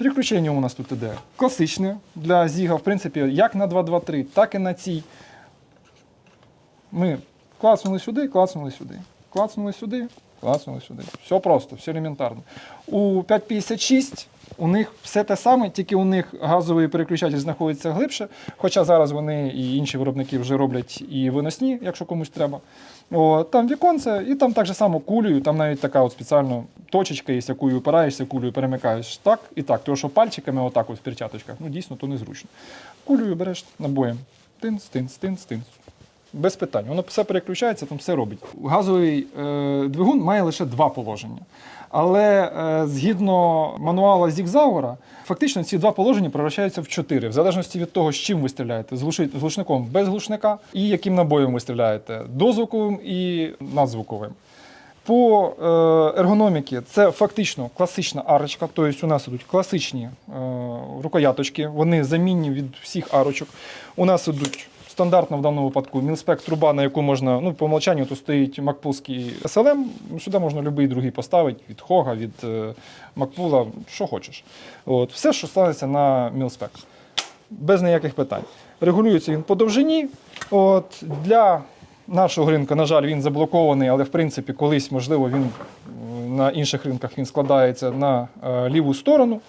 Переключення у нас тут іде класичне для Зіга, в принципі, як на 223, так і на цій. Ми клацнули сюди, клацнули сюди, клацнули сюди, клацнули сюди. Все просто, все елементарно. У 556 у них все те саме, тільки у них газовий переключатель знаходиться глибше. Хоча зараз вони і інші виробники вже роблять і виносні, якщо комусь треба. О, там віконце, і там так же само кулею, там навіть така от спеціальна точечка є, якою опираєшся, кулею перемикаєш так і так. Тому що пальчиками отак от в перчаточках, ну дійсно, то незручно. Кулею береш набоєм. Тинц, тинц, тинц, тинц. Без питань. Воно все переключається, там все робить. Газовий е, двигун має лише два положення. Але е, згідно мануала Зігзауера, фактично ці два положення превращаються в чотири, в залежності від того, з чим ви стріляєте. З, глуши- з глушником без глушника і яким набоєм ви стріляєте, дозвуковим і надзвуковим. По е, ергономіки це фактично класична арочка, тобто у нас ідуть класичні е, рукояточки, вони замінні від всіх арочок. У нас ідуть стандартно в даному випадку мілспек труба, на яку можна, ну, по умолчанню то стоїть макпулський SLM, сюди можна будь-який другий поставити, від Хога, від е, Макпула, що хочеш. От, все, що ставиться на мілспек. Без ніяких питань. Регулюється він по довжині. От, для нашого ринку, на жаль, він заблокований, але в принципі колись, можливо, він на інших ринках він складається на е, ліву сторону.